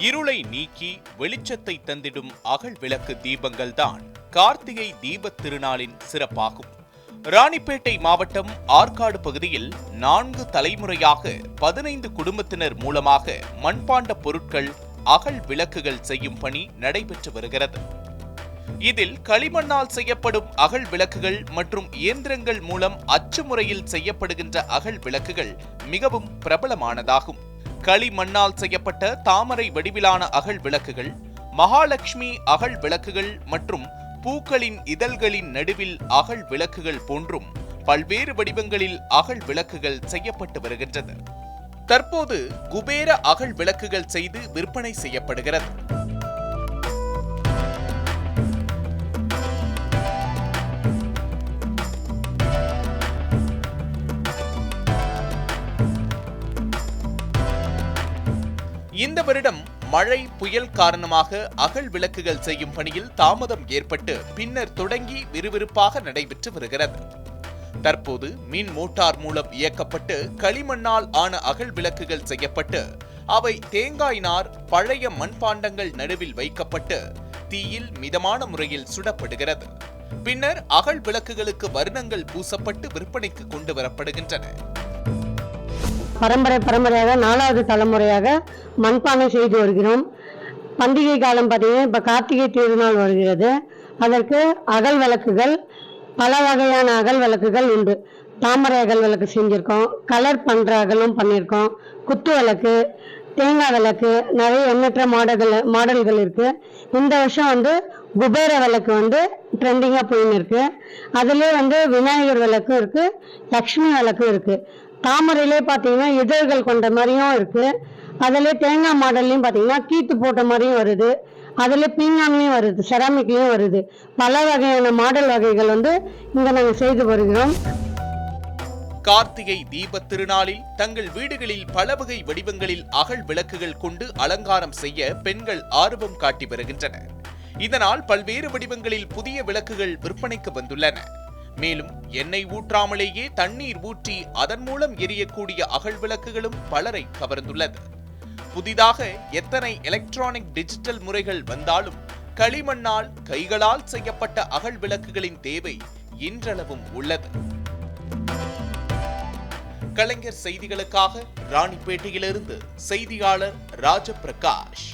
இருளை நீக்கி வெளிச்சத்தை தந்திடும் அகல் விளக்கு தீபங்கள்தான் கார்த்திகை தீபத் திருநாளின் சிறப்பாகும். ராணிப்பேட்டை மாவட்டம் ஆற்காடு பகுதியில் நான்கு தலைமுறையாக பதினைந்து குடும்பத்தினர் மூலமாக மண்பாண்ட பொருட்கள் அகல் விளக்குகள் செய்யும் பணி நடைபெற்று வருகிறது. இதில் களிமண்ணால் செய்யப்படும் அகல் விளக்குகள் மற்றும் இயந்திரங்கள் மூலம் அச்சு முறையில் செய்யப்படுகின்ற அகல் விளக்குகள் மிகவும் பிரபலமானதாகும். களிமண்ணால் செய்யப்பட்ட தாமரை வடிவிலான அகல் விளக்குகள் மகாலட்சுமி அகல் விளக்குகள் மற்றும் பூக்களின் இதழ்களின் நடுவில் அகல் விளக்குகள் போன்றும் பல்வேறு வடிவங்களில் அகல் விளக்குகள் செய்யப்பட்டு வருகின்றது தற்போது குபேர அகல் விளக்குகள் செய்து விற்பனை செய்யப்படுகிறது. இந்த வருடம் மழை புயல் காரணமாக அகல் விளக்குகள் செய்யும் பணியில் தாமதம் ஏற்பட்டு பின்னர் தொடங்கி விறுவிறுப்பாக நடைபெற்று வருகிறது. தற்போது மின் மோட்டார் மூலம் இயக்கப்பட்டு களிமண்ணால் ஆன அகல் விளக்குகள் செய்யப்பட்டு அவை தேங்காய் நார் பழைய மண்பாண்டங்கள் நடுவில் வைக்கப்பட்டு தீயில் மிதமான முறையில் சுடப்படுகிறது. பின்னர் அகல் விளக்குகளுக்கு வர்ணங்கள் பூசப்பட்டு விற்பனைக்கு கொண்டு வரப்படுகின்றன. பரம்பரை பரம்பரையாக நாலாவது தலைமுறையாக மண்பானை செய்து வருகிறோம். பண்டிகை காலம் பார்த்தீங்கன்னா இப்போ கார்த்திகை திருநாள் வருகிறது. அதற்கு அகல் விளக்குகள் பல வகையான அகல் விளக்குகள் உண்டு. தாமரை அகல் விளக்கு செஞ்சுருக்கோம். கலர் பண்ணுற அகலும் பண்ணியிருக்கோம் குத்து விளக்கு தேங்காய் விளக்கு நிறைய எண்ணற்ற மாடல்கள் மாடல்கள் இருக்குது இந்த வருஷம் வந்து குபேர விளக்கு வந்து ட்ரெண்டிங்காக போயின்னு இருக்கு. அதுலேயே வந்து விநாயகர் விளக்கும் இருக்குது லக்ஷ்மி விளக்கும் இருக்குது தாமரையிலே பார்த்தீங்கன்னா இதழ்கள் கொண்ட மாதிரியும் இருக்குது அதில் தேங்காய் மாடல்லையும் பார்த்தீங்கன்னா கீத்து போட்ட மாதிரியும் வருது. அதில் பீங்கான்லையும் வருது செராமிக்லேயும் வருது. பல வகையான மாடல் வகைகள் வந்து இங்கே நாங்கள் செய்து வருகிறோம். கார்த்திகை தீபத் திருநாளில் தங்கள் வீடுகளில் பல வகை வடிவங்களில் அகல் விளக்குகள் கொண்டு அலங்காரம் செய்ய பெண்கள் ஆர்வம் காட்டி வருகின்றனர். இதனால் பல்வேறு வடிவங்களில் புதிய விளக்குகள் விற்பனைக்கு வந்துள்ளன. மேலும் எண்ணெய் ஊற்றாமலேயே தண்ணீர் ஊற்றி அதன் மூலம் எரியக்கூடிய அகல் விளக்குகளும் பலரை கவர்ந்துள்ளது. புதிதாக எத்தனை எலக்ட்ரானிக் டிஜிட்டல் முறைகள் வந்தாலும் களிமண்ணால் கைகளால் செய்யப்பட்ட அகல் விளக்குகளின் தேவை இன்றளவும் உள்ளது. கலைஞர் செய்திகளுக்காக ராணிப்பேட்டையிலிருந்து செய்தியாளர் ராஜபிரகாஷ்.